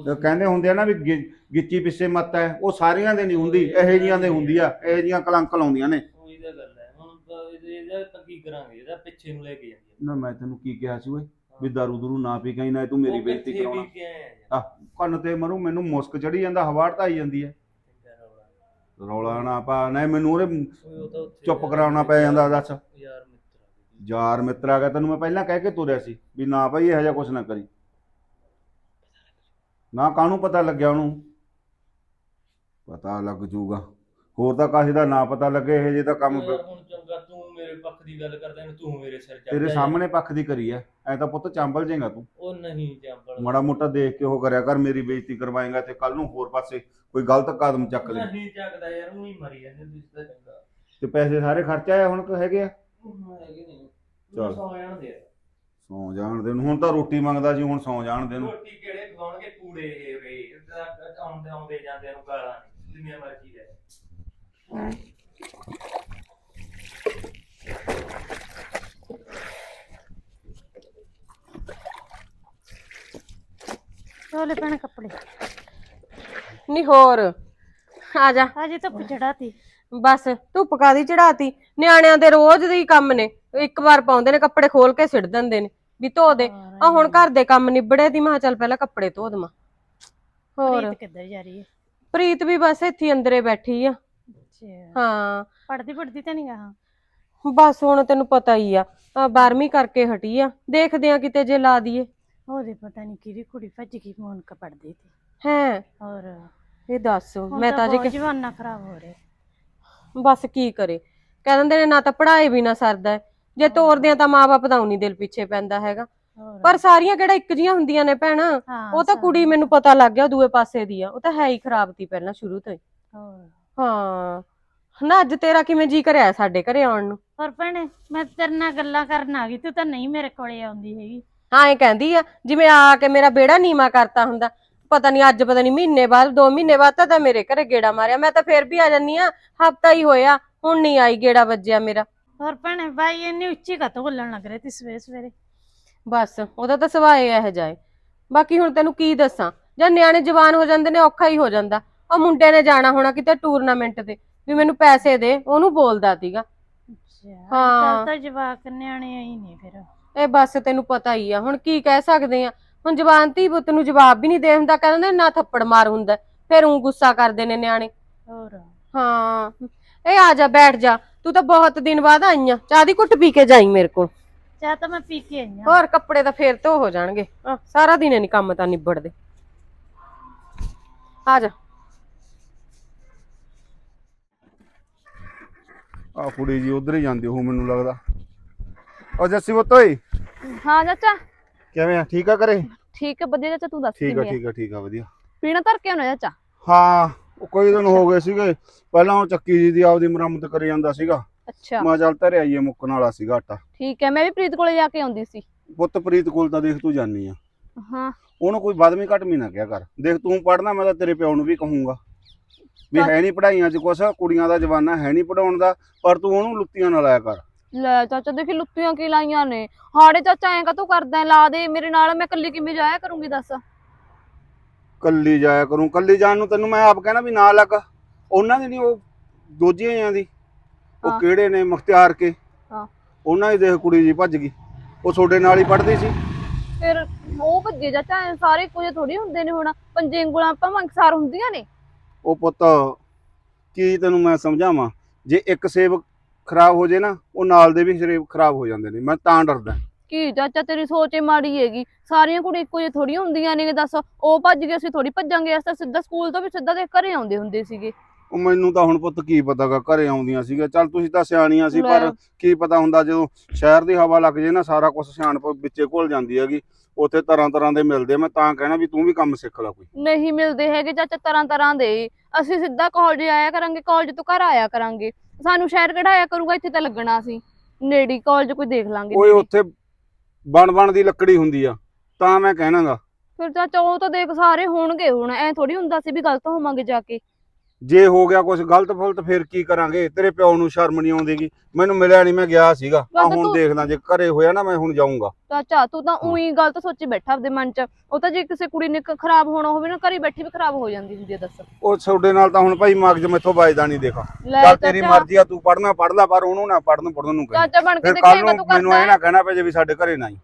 ਕਹਿੰਦੇ ਹੁੰਦੇ ਆ ਨਾ ਵੀ ਗਿ- ਗਿੱਚੀ ਪਿੱਛੇ ਮੱਤ ਹੈ ਉਹ ਸਾਰਿਆਂ ਦੇ ਨਹੀਂ ਹੁੰਦੀ ਇਹੋ ਜੀਆਂ ਦੇ ਹੁੰਦੀ ਆ ਇਹੋ ਜੀਆਂ ਕਲੰਕ ਲਾਉਂਦੀਆਂ ਨੇ। ਉਹੀ ਤਾਂ ਗੱਲ ਹੈ। ਹੁਣ ਤਾਂ ਇਹਦੇ- ਇਹਦਾ ਤਾਂ ਕੀ ਕਰਾਂਗੇ? ਇਹਦਾ ਪਿੱਛੇ ਨੂੰ ਲੈ ਕੇ ਜਾਂਦੀ ਨਾ ਮੈਂ ਤੈਨੂੰ ਕੀ ਕਿਹਾ ਸੀ ਓਏ? ਵੀ दारू ਦਰੂ ਨਾ ਪੀ ਗਈ ਨਾ ਤੂੰ ਮੇਰੀ ਉਹ ਬੇਇੱਜ਼ਤੀ ਕਿੱਥੇ ਕਰਾਉਣਾ। ਵੀ ਕਿਹਾ ਹੈ ਯਾਰ। ਆ ਕੰਨ ਤੇ ਮਰੂ ਮੈਨੂੰ ਮੁਸਕ ਚੜੀ ਜਾਂਦਾ ਹਵਾੜ ਤਾਂ ਆਈ ਜਾਂਦੀ ਹੈ। ਚੰਗਾ ਰੌਲਾ। ਰੌਲਾ ਨਾ ਪਾ ਨਾ ਮੈਨੂੰ ਉਹਦੇ ਓਏ ਉਹ ਤਾਂ ਉੱਥੇ ਚੁੱਪ ਕਰਾਉਣਾ ਪੈ ਜਾਂਦਾ ਦੱਸ। ਯਾਰ ਮਿੱਤਰ। ਯਾਰ ਮਿੱਤਰ ਆ ਗਿਆ ਤੈਨੂੰ ਮੈਂ ਪਹਿਲਾਂ ਕਹਿ ਕੇ ਤੁਰਿਆ ਸੀ ਵੀ ਨਾ ਭਾਈ ਇਹੋ ਜਿਹਾ ਕੁਛ ਨਾ ਕਰੀ। ਨਾ ਕਾਹਨੂੰ ਪਤਾ ਲੱਗਿਆ ਉਹਨੂੰ? ਪਤਾ ਲੱਗ ਜੂਗਾ। ਹੋਰ ਤਾਂ ਕਾਸੇ ਦਾ ਨਾ ਪਤਾ ਲੱਗੇ ਇਹ ਜੇ ਤਾਂ ਕੰਮ ਯਾਰ ਹੁਣ ਚੰਗਾ ਤੂੰ ਮੇਰੇ ਪੱਖ ਦੀ ਗੱਲ ਕਰਦਾ ਇਹਨੂੰ ਤੂੰ ਮੇਰੇ ਸਿਰ ਚੜ੍ਹ ਤੇਰੇ ਜਾ ਸਾਹਮਣੇ ਪੱਖ ਦੀ ਕਰੀ ਐ। ਐ ਤਾਂ ਪੁੱਤ ਚਾਂਬਲ ਜੇਗਾ ਤੂੰ। ਉਹ ਨਹੀਂ ਜੰਬਲ ਮਾੜਾ ਮੋਟਾ ਦੇਖ ਕੇ ਉਹ ਕਰਿਆ ਕਰ ਮੇਰੀ ਬੇਇੱਜ਼ਤੀ ਕਰਵਾਏਗਾ ਤੇ ਕੱਲ ਨੂੰ ਹੋਰ ਪਾਸੇ ਕੋਈ ਗਲਤ ਕਦਮ ਚੱਕ ਲੈ। ਨਹੀਂ ਚੱਕਦਾ ਯਾਰ ਉਹ ਹੀ ਮਰੀ ਜਾਂਦੇ ਤੁਸੀਂ ਤਾਂ ਚੰਗਾ। ਤੇ ਪੈਸੇ ਸਾਰੇ ਖਰਚ ਆਏ ਹੁਣ ਕਿ ਹੈਗੇ ਆ? ਉਹ ਹੈਗੇ ਨਹੀਂ ਚੱਲ। ਸੌ ਜਾਣ ਦੇ। ਸੌ ਜਾਣ ਦੇ। ਨੂੰ ਹੁਣ ਤਾਂ ਰੋਟੀ ਮੰਗਦਾ ਸੀ ਹੁਣ ਸੌ ਜਾਣ ਦੇ ਨੂੰ ਰੋਟੀ ਕਿਹੜੇ ਖਵਾਉਣਗੇ ਕੂੜੇ ਇਹ ਵੇ ਆਉਂਦੇ ਆਉਂਦੇ ਜਾਂਦੇ ਨੂੰ ਗਾਲਾਂ ਜਿੰਨੀਆਂ ਮਰਜ਼ੀ ਹੈ ਚੋਲੇ ਪੈਣ ਕੱਪੜੇ। ਨਹੀਂ ਹੋਰ ਆ ਜਾ। ਅਜੇ ਧੁੱਪ ਚੜਾਤੀ। ਬਸ ਧੁੱਪ ਕਾਦੀ ਚੜਾਤੀ? ਨਿਆਣਿਆਂ ਦੇ ਰੋਜ਼ ਦੇ ਹੀ ਕੰਮ ਨੇ। ਇੱਕ ਵਾਰ ਪਾਉਂਦੇ ਨੇ ਕੱਪੜੇ ਖੋਲ ਕੇ ਸਿੱਟ ਦਿੰਦੇ ਨੇ। ਵੀ ਧੋ ਦੇ। ਆ ਹੁਣ ਘਰ ਦੇ ਕੰਮ ਨਿਬੜੇ ਦੀ ਮੈਂ ਕਿਹਾ ਚੱਲ ਪਹਿਲਾਂ ਕੱਪੜੇ ਧੋ ਦਵਾਂ। ਹੋਰ? ਪ੍ਰੀਤ ਕਿੱਧਰ ਜਾ ਰਹੀ ਹੈ? ਪ੍ਰੀਤ ਵੀ ਬਸ ਇੱਥੇ ਹੀ ਅੰਦਰੇ ਬੈਠੀ ਆ। ਅੱਛਾ। ਹਾਂ। ਪੜਦੀ ਪੜਦੀ ਤਾਂ ਨਹੀਂ ਗਾ ਬਸ ਹੁਣ ਤੈਨੂੰ ਪਤਾ ਹੀ ਆ 12ਵੀਂ ਕਰਕੇ ਹਟੀ ਆ। ਦੇਖਦੇ ਆ ਕਿਤੇ ਜੇ ਲਾ ਦਈਏ। ਉਹਦੇ ਪਤਾ ਨਹੀਂ ਕਿਹਦੀ ਕੁੜੀ ਭੱਜ ਗਈ ਮੋਨ ਕ ਪੜਦੀ ਤੇ ਹੈ? ਔਰ ਇਹ ਦੱਸ ਮੈਂ ਤਾਂ ਜੇ ਜਵਾਨਾ ਖਰਾਬ ਹੋ ਰਿਹਾ। ਬਸ ਕੀ ਕਰੇ। ਕਹਿ ਦਿੰਦੇ ਨੇ ਨਾ ਤਾਂ ਪੜ੍ਹਾਈ ਵੀ ਨਾ ਸਰਦਾ। ਹੈ। ਜੇ ਤੋਰਦੇ ਆ ਤਾਂ ਮਾਪੇ ਦਾ ਨਹੀਂ ਦਿਲ ਪਿੱਛੇ ਪੈਂਦਾ ਹੈਗਾ। ਪਰ ਸਾਰੀਆਂ ਕਿਹੜਾ ਇੱਕ ਜੀਆਂ ਹੁੰਦੀਆਂ ਨੇ ਭੈਣ? ਉਹ ਤਾਂ ਕੁੜੀ ਮੈਨੂੰ ਪਤਾ ਲੱਗ ਗਿਆ ਦੂਏ ਪਾਸੇ ਦੀ ਆ। ਉਹ ਤਾਂ ਹੈ ਹੀ ਖਰਾਬ ਤੀ ਪਹਿਲਾਂ ਸ਼ੁਰੂ ਤੋਂ ਹੀ। ਹਾਂ। ਨਾ ਅੱਜ ਤੇਰਾ ਕਿਵੇਂ ਜੀ ਕਰਿਆ ਸਾਡੇ ਘਰੇ ਆਉਣ ਨੂੰ? ਹੋਰ ਭੈਣੇ ਮੈਂ ਤੇਰੇ ਨਾਲ ਗੱਲਾਂ ਕਰਨ ਆ ਗਈ ਤੂੰ ਤਾਂ ਨਹੀਂ ਮੇਰੇ ਕੋਲੇ ਆਉਂਦੀ ਹੈਗੀ। ਹਾਂ ਇਹ ਕਹਿੰਦੀ ਆ ਜਿਵੇਂ ਆ ਕੇ ਮੇਰਾ ਬੇੜਾ ਨੀਵਾ ਕਰਤਾ ਹੁੰਦਾ ਪਤਾ ਨਹੀਂ ਅੱਜ ਪਤਾ ਨਹੀਂ ਮਹੀਨੇ ਬਾਅਦ ਦੋ ਮਹੀਨੇ ਬਾਅਦ ਤਾਂ ਤਾਂ ਮੇਰੇ ਘਰੇ ਗੇੜਾ ਮਾਰਿਆ। ਮੈਂ ਤਾਂ ਫੇਰ ਵੀ ਆ ਜੰਨੀ ਆ ਹਫਤਾ ਹੀ ਹੋਇਆ ਹੁਣ ਨਹੀਂ ਆਈ ਗੇੜਾ ਵੱਜਿਆ ਮੇਰਾ। ਹੋਰ ਭੈਣੇ ਬਾਈ ਇੰਨੀ ਉੱਚੀ ਕਾ ਬੋਲਣ ਲੱਗ ਰਹੀ ਤੀ ਸਵੇਰੇ ਸਵੇਰੇ? ਬਸ ਉਹਦਾ ਤਾਂ ਹੀ ਇਹੋ ਜਾਏ ਬਾਕੀ ਹੁਣ ਤੈਨੂੰ ਕੀ ਦੱਸਾਂ? ਜਾਂ ਨਿਆਣੇ ਜਵਾਨ ਹੋ ਜਾਂਦੇ ਨੇ ਔਖਾ ਹੀ ਹੋ ਜਾਂਦਾ। ਉਹ ਮੁੰਡੇ ਨੇ ਜਾਣਾ ਹੋਣਾ ਕਿਤੇ ਟੂਰਨਾਮੈਂਟ ਤੇ ਵੀ ਮੈਨੂੰ ਪੈਸੇ ਦੇ ਉਹਨੂੰ ਬੋਲਦਾ ਸੀਗਾ। ਹਾਂ। ਤਾਂ ਜਵਾਕ ਨਿਆਣੇ ਆਈ ਨਹੀਂ ਫਿਰ। ਇਹ ਬਸ ਤੈਨੂੰ ਪਤਾ ਹੀ ਆ ਹੁਣ ਕੀ ਕਹਿ ਸਕਦੇ ਆ? ਹੁਣ ਜਵਾਨ ਧੀ ਪੁੱਤ ਨੂੰ ਜਵਾਬ ਵੀ ਨਹੀਂ ਦੇ ਹੁੰਦਾ ਕਹਿੰਦੇ ਨਾ ਥੱਪੜ ਮਾਰ ਹੁੰਦਾ ਫਿਰ ਉਹ ਗੁੱਸਾ ਕਰਦੇ ਨੇ ਨਿਆਣੇ। ਹੋਰ? ਹਾਂ। ਇਹ ਆ ਜਾ ਬੈਠ ਜਾ। ਤੂੰ ਤਾਂ ਬਹੁਤ ਦਿਨ ਬਾਅਦ ਆਈ ਆ। ਚਾਹ ਦੀ ਘੁੱਟ ਪੀ ਕੇ ਜਾਈ ਮੇਰੇ ਕੋਲ। ਚਾਹ ਤਾਂ ਮੈਂ ਪੀ ਕੇ ਆਈ ਹਾਂ ਹੋਰ ਕੱਪੜੇ ਤਾਂ ਫੇਰ ਧੋ ਹੋ ਜਾਣਗੇ। ਆਹ, ਸਾਰਾ ਦਿਨ ਨਹੀਂ ਕੰਮ ਤਾਂ ਨਿਬੜਦੇ। ਆ ਜਾ। ਆ ਕੁੜੀ ਜੀ ਉਧਰ ਹੀ ਜਾਂਦੀ ਉਹ ਮੈਨੂੰ ਲੱਗਦਾ। ਉਹ ਜੱਸੀ ਓਏ। ਹਾਂ ਚਾਚਾ। ਕਿਵੇਂ ਆ? ਠੀਕ ਆ ਕਰੇ ਠੀਕ ਹੈ ਵਧੀਆ ਚਾਚਾ ਤੂੰ ਦੱਸ ਠੀਕ ਆ ਕਿਵੇਂ ਆ? ਠੀਕ ਆ ਠੀਕ ਆ ਵਧੀਆ। ਪੀਣਾ ਧਰ ਕੇ ਆਉਣਾ ਚਾਚਾ? ਹਾਂ। ਉਹ ਕੋਈ ਦਿਨ ਹੋ ਗਏ ਸੀਗੇ ਪਹਿਲਾਂ ਉਹ ਚੱਕੀ ਜੀ ਦੀ ਆਪਦੀ ਮੁਰੰਮਤ ਕਰੀ ਜਾਂਦਾ ਸੀਗਾ। ਅੱਛਾ। ਮੈਂ ਚੱਲ ਧਰਿਆ ਆਈਏ ਮੁੱਕਣ ਵਾਲਾ ਸੀਗਾ ਆਟਾ। ਠੀਕ ਹੈ ਮੈਂ ਵੀ ਪ੍ਰੀਤ ਕੋਲੇ ਜਾ ਕੇ ਆਉਂਦੀ ਸੀ। ਪੁੱਤ ਪ੍ਰੀਤ ਕੋਲ ਤਾਂ ਦੇਖ ਤੂੰ ਜਾਨੀ ਆ। ਹਾਂ। ਉਹਨੂੰ ਕੋਈ ਵੱਧਵੀਂ ਘਟਵੀਂ ਨਾ ਕਿਹਾ ਕਰ। ਦੇਖ ਤੂੰ ਪੜਨਾ ਮੈਂ ਤਾਂ ਤੇਰੇ ਪਿਓ ਨੂੰ ਵੀ ਕਹੂੰਗਾ। ਵੀ ਹੈ ਨਹੀਂ ਪੜਾਈਆਂ 'ਚ ਕੁਛ ਕੁੜੀਆਂ ਦਾ ਜਵਾਨਾ ਹੈ ਨਹੀਂ ਪੜਾਉਣ ਦਾ ਪਰ ਤੂੰ ਉਹਨੂੰ ਲੁੱਤੀਆਂ ਨਾ ਲਾਇਆ ਕਰ। ਲੈ ਚਾਚਾ ਦੇਖੀ ਲੁੱਤੀਆਂ ਕੀ ਲਾਈਆਂ ਨੇ। ਹਾੜੇ ਚਾਚਾ ਐਂ ਕਾ ਕਰਦਾ ਹੈ? ਲਾ ਦੇ ਮੇਰੇ ਨਾਲ ਮੈਂ ਕੱਲੀ ਕਿਵੇਂ ਜਾਇਆ ਕਰੂੰਗੀ ਦੱਸ। ਕੱਲੀ ਜਾਇਆ ਕਰੂੰ ਕੱਲੀ ਜਾਣ ਨੂੰ ਤੈਨੂੰ ਮੈਂ ਆਪ ਕਹਿਣਾ ਵੀ ਨਾ ਲੱਗ ਉਹਨਾਂ ਦੀ ਨਹੀਂ ਉਹ ਦੋਜੀਆਂ ਦੀ। ਉਹ। ਕਿਹੜੇ ਨੇ ਮੁਖਤਿਆਰ ਕੇ? ਹਾਂ। ਉਹਨਾਂ ਦੀ ਦੇਖ ਕੁੜੀ ਜੀ ਭੱਜ ਗਈ। ਉਹ ਤੁਹਾਡੇ ਨਾਲ ਹੀ ਪੜਦੀ ਸੀ। ਫਿਰ ਉਹ ਭੱਜੇ ਚਾਚਾ ਐਂ ਸਾਰੇ ਕੁਝ ਥੋੜੀ ਹੁੰਦੇ ਨੇ ਹੁਣ। ਪੰਜੇ ਉਂਗਲਾਂ ਭਾਵੇਂ ਇਕਸਾਰ ਹੁੰਦੀਆਂ ਨੇ। ਉਹ ਪੁੱਤ ਕੀ ਤੈਨੂੰ ਮੈਂ ਸਮਝਾਵਾਂ? ਜੇ ਇੱਕ ਸੇਬ ਖਰਾਬ ਹੋ ਜੇ ਨਾ ਉਹ ਨਾਲ ਦੇ ਵੀ ਸੇਬ ਖਰਾਬ ਹੋ ਜਾਂਦੇ ਨੇ। ਮੈਂ ਤਾਂ ਡਰਦਾ। ਕੀ ਚਾਚਾ ਤੇਰੀ ਸੋਚ ਏ ਮਾੜੀ ਹੈਗੀ? ਸਾਰੀਆਂ ਕੁੜੀ ਇੱਕੋ ਜਿਹੀ ਥੋੜੀ ਹੁੰਦੀਆਂ ਨੇ ਦੱਸ। ਉਹ ਭੱਜ ਗਏ ਅਸੀਂ ਥੋੜੀ ਭੱਜਾਂਗੇ। ਅਸੀਂ ਤਾਂ ਸਿੱਧਾ ਸਕੂਲ ਤੋਂ ਵੀ ਸਿੱਧਾ ਦੇ ਘਰੇ ਆਉਂਦੇ ਹੁੰਦੇ ਸੀਗੇ। ਉਹ ਮੈਨੂੰ ਤਾਂ ਹੁਣ ਪੁੱਤ ਕੀ ਪਤਾਗਾ ਘਰੇ ਆਉਂਦੀਆਂ ਸੀਗਾ ਚੱਲ ਤੁਸੀਂ ਤਾਂ ਸਿਆਣੀਆਂ ਸੀ ਪਰ। ਕੀ ਪਤਾ ਹੁੰਦਾ ਜਦੋਂ ਸ਼ਹਿਰ ਦੀ ਹਵਾ ਲੱਗ ਜੇ ਨਾ ਸਾਰਾ ਕੁਝ ਸਿਆਣਪ ਵਿੱਚੇ ਘੁਲ ਜਾਂਦੀ ਹੈਗੀ। ਉੱਥੇ ਤਰ੍ਹਾਂ ਤਰ੍ਹਾਂ ਦੇ ਮਿਲਦੇ। ਮੈਂ ਤਾਂ ਕਹਿਣਾ ਵੀ ਤੂੰ ਵੀ ਕੰਮ ਸਿੱਖ ਲੈ ਕੋਈ। ਨਹੀਂ ਮਿਲਦੇ ਹੈਗੇ ਚਾਚਾ ਤਰ੍ਹਾਂ ਤਰ੍ਹਾਂ ਦੇ। ਅਸੀਂ ਸਿੱਧਾ ਕਾਲਜ ਆਇਆ ਕਰਾਂਗੇ ਕਾਲਜ ਤੋਂ ਘਰ ਆਇਆ ਕਰਾਂਗੇ। ਸਾਨੂੰ ਸ਼ਹਿਰ ਕਢਾਇਆ ਕਰੂਗਾ ਇੱਥੇ ਤਾਂ ਲੱਗਣਾ ਸੀ ਨੇੜੀ ਕਾਲਜ ਕੋਈ ਦੇਖ ਲਾਂਗੇ। ਓਏ। ਉੱਥੇ ਬਣ ਬਣ ਦੀ ਲੱਕੜੀ ਹੁੰਦੀ ਆ, ਤਾਂ ਮੈਂ ਕਹਿਣਾਗਾ। ਫਿਰ ਚਾਚਾ ਉਹ ਤਾਂ ਦੇਖ ਸਾਰੇ ਹੋਣਗੇ ਹੁਣ, ਐ ਥੋੜੀ ਹੁੰਦਾ ਸੀ ਵੀ ਗਲਤ ਹੋਵਾਂਗੇ ਜਾ ਕੇ। ਜੇ ਹੋ ਗਿਆ ਕੁਝ ਗਲਤ ਫਲਤ ਫੇਰ ਕੀ ਕਰਾਂਗੇ? ਤੇਰੇ ਪਿਓ ਨੂੰ ਸ਼ਰਮ ਨਹੀਂ ਆਉਂਦੀਗੀ ਮੈਨੂੰ ਮਿਲਿਆ ਨਹੀਂ ਮੈਂ ਗਿਆ ਸੀਗਾ। ਆ ਬਸ ਹੁਣ ਤੂੰ- ਦੇਖਦਾ ਜੇ ਘਰੇ ਹੋਇਆ ਨਾ ਮੈਂ ਹੁਣ ਜਾਊਂਗਾ। ਚਾਚਾ ਤੂੰ ਤਾਂ ਉਹੀ ਗਲਤ ਸੋਚੀ ਬੈਠਾ ਆਪਦੇ ਮਨ 'ਚ। ਉਹ ਤਾਂ ਜੇ ਕਿਸੇ ਕੁੜੀ ਨੇ ਕ- ਖਰਾਬ ਹੋਣਾ ਹੋਵੇ ਨਾ ਘਰੇ ਬੈਠੀ ਵੀ ਖਰਾਬ ਹੋ ਜਾਂਦੀ ਹੁੰਦੀ ਆ ਦੱਸ। ਉਹ ਤੁਹਾਡੇ ਨਾਲ ਤਾਂ ਹੁਣ ਭਾਈ ਮਗਜ ਮੈਥੋਂ ਵੱਜਦਾ ਨਹੀਂ ਦੇਖਾ। ਲੈ ਚੱਲ ਤੇਰੀ ਚਾਚਾ, ਮਰਜ਼ੀ ਆ ਤੂੰ ਪੜਨਾ ਪੜ ਲੈ ਪਰ ਉਹਨੂੰ ਨਾ ਪੜਨ ਪੜਨ ਨੂੰ ਕਹੇ। ਚਾਚਾ ਬਣ ਕੇ ਫਿਰ ਕੱਲ ਦੇਖੇਗਾ ਨੂੰ ਤੂੰ ਮੈਨੂੰ ਕਰਦਾ ਐ ਨਾ ਕਹਿਣਾ ਪੈ ਜੇ ਵੀ ਸਾਡੇ ਘਰੇ ਨਾ ਆਈ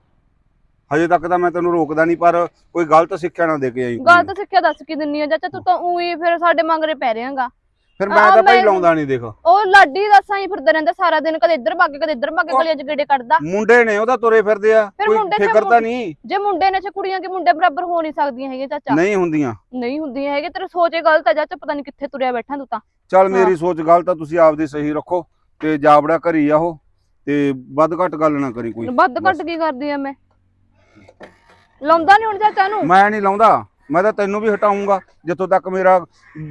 ਹਜੇ ਤੱਕ ਤਾਂ ਮੈਂ ਤੈਨੂੰ ਰੋਕਦਾ ਨਹੀਂ ਪਰ ਕੋਈ ਗਲਤ ਸਿੱਖਿਆ ਨਾ ਦੇ ਕੇ ਆਈ ਗਲਤ ਸਿੱਖਿਆ ਦੱਸ ਕੀ ਦਿੰਨੀ ਆ? ਚਾਚਾ ਤੂੰ ਤਾਂ ਉਹੀ ਫਿਰ ਸਾਡੇ ਮੰਗਰੇ ਪੈ ਰਿਹਾਗਾ। ਫਿਰ ਮੈਂ ਤਾਂ ਭਾਈ ਲਾਉਂਦਾ ਨਹੀਂ ਦੇਖ। ਉਹ ਲਾਡੀ ਦੱਸਾਂ ਹੀ ਫਿਰਦਾ ਰਹਿੰਦਾ ਸਾਰਾ ਦਿਨ ਕਦੇ ਇੱਧਰ ਭਾਗੇ ਕਦੇ ਇੱਧਰ ਭਾਗੇ ਗਲੀਆਂ 'ਚ ਗੇੜੇ ਕੱਢਦਾ। ਮੁੰਡੇ ਨੇ ਉਹਦਾ ਤੁਰੇ ਫਿਰਦੇ ਆ ਫਿਰ ਕੋਈ ਮੁੰਡੇ ਤਾਂ ਫਿਕਰ ਤਾਂ ਨਹੀਂ। ਜੇ ਮੁੰਡੇ ਨੇ ਚ ਕੁੜੀਆਂ ਕੇ ਮੁੰਡੇ ਬਰਾਬਰ ਹੋ ਨਹੀਂ ਸਕਦੀਆਂ ਹੈਗੀਆਂ ਚਾਚਾ। ਨਹੀਂ ਹੁੰਦੀਆਂ। ਨਹੀਂ ਹੁੰਦੀਆਂ ਹੈਗੇ ਤੇਰੇ ਸੋਚੇ ਗਲਤ ਆ ਚਾਚਾ ਪਤਾ ਨਹੀਂ ਕਿੱਥੇ ਤੁਰਿਆ ਬੈਠਾ ਤੂੰ ਤਾਂ। ਚੱਲ ਮੇਰੀ ਸੋਚ ਗਲਤ ਆ ਤੁਸੀਂ ਆਪਦੀ ਸਹੀ ਰੱਖੋ ਤੇ ਜਾਬੜਾ ਘਰੀ ਆ ਉਹ ਤੇ ਵੱਧ ਘੱਟ ਗੱਲ ਨਾ ਕਰੀ ਕੋਈ। ਵੱਧ ਘੱਟ ਕੀ ਕਰਦੀ ਆ ਮੈਂ? ਲਾਉਂਦਾ ਨਹੀਂ ਹੁਣ ਚਾਚਾ ਨੂੰ? ਮੈਂ ਨਹੀਂ ਲਾਉਂਦਾ। ਮੈਂ ਤਾਂ ਤੈਨੂੰ ਵੀ ਹਟਾਉਂਗਾ ਜਿੱਥੋਂ ਤੱਕ ਮੇਰਾ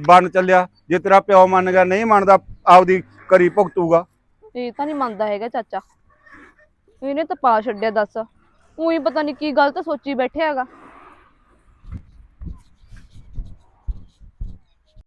ਬਣ ਚੱਲਿਆ। ਜੇ ਤੇਰਾ ਪਿਓ ਮੰਨ ਗਿਆ ਨਹੀਂ ਮੰਨਦਾ ਆਪਦੀ ਘਰੀ ਭੁਗਤੂਗਾ। ਇਹ ਤਾਂ ਨਹੀਂ ਮੰਨਦਾ ਹੈਗਾ ਚਾਚਾ। ਇਹਨੇ ਤਾਂ ਪਾ ਛੱਡਿਆ ਦੱਸ। ਉਹੀ ਪਤਾ ਨਹੀਂ ਕੀ ਗਲਤ ਸੋਚੀ ਬੈਠਿਆ ਹੈਗਾ।